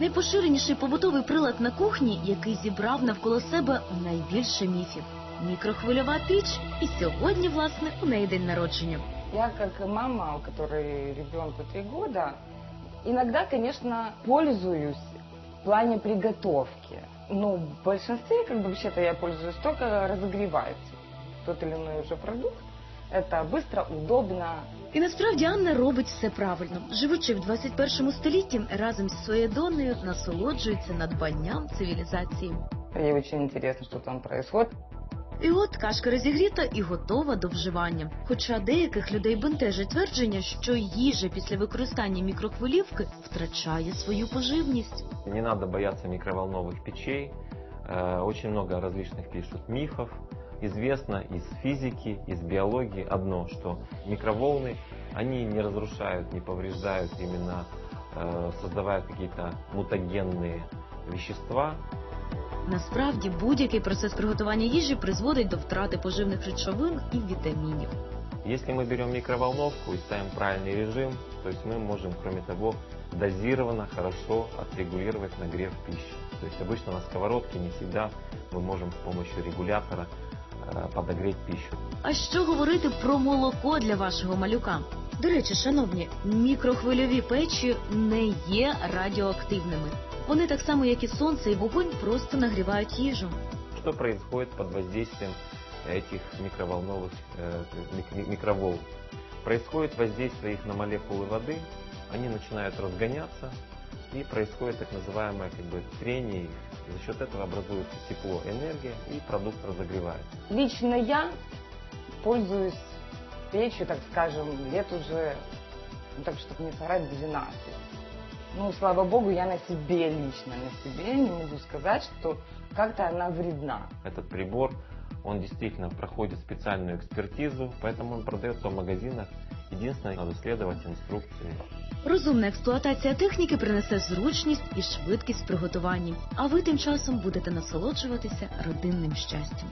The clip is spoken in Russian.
Найпоширеніший побутовий прилад на кухні, який зібрав навколо себе найбільше міфів. Мікрохвильова піч, і сьогодні, власне, у неї день народження. Я как мама, у которой ребенку три года, иногда, конечно, пользуюсь в плане приготовки. Но в большинстве, как бы, вообще-то я пользуюсь только разогревается тот или иной уже продукт. Это быстро, удобно. І насправді Анна робить все правильно. Живучи в 21 столітті, разом зі своєю донею насолоджується надбанням цивілізації. Ей очень интересно, что там происходит. І от кашка розігріта і готова до вживання. Хоча деяких людей бентежить твердження, що їжа після використання мікрохвилівки втрачає свою поживність. Не надо бояться микроволновых печей. Э, Очень много различных пишут мифов. Известно из физики, из биологии одно, что микроволны, они не разрушают, не повреждают, именно э, создавая какие-то мутагенные вещества. Насправді будь-який процес приготування їжі призводить до втрати поживних речовин і вітамінів. Если мы берем микроволновку и ставим правильный режим, то есть мы можем, кроме того, дозированно, хорошо отрегулировать нагрев пищи. То есть обычно на сковородке не всегда мы можем с помощью регулятора э, подогреть пищу. А що говорити про молоко для вашого малюка? До речі, шановні, мікрохвильові печі не є радіоактивними. Вони так само, як і сонце і вогонь, просто нагрівають їжу. Что происходит под воздействием этих микроволновых э, мик- микроволн? Происходит воздействие их на молекулы воды, они начинают разгоняться, и происходит так называемое как бы, трение их. За счет этого образуется тепло, энергия, и продукт разогревается. Лично я пользуюсь печью, так скажем, лет уже, ну так, чтобы не соврать, 12. Ну, слава богу, я на себе лично, на себе не могу сказать, что как-то она вредна. Этот прибор, он действительно проходит специальную экспертизу, поэтому он продается в магазинах. Единственное, надо следовать инструкции. Розумна експлуатація техніки принесе зручність і швидкість в приготуванні. А ви тим часом будете насолоджуватися родинним щастям.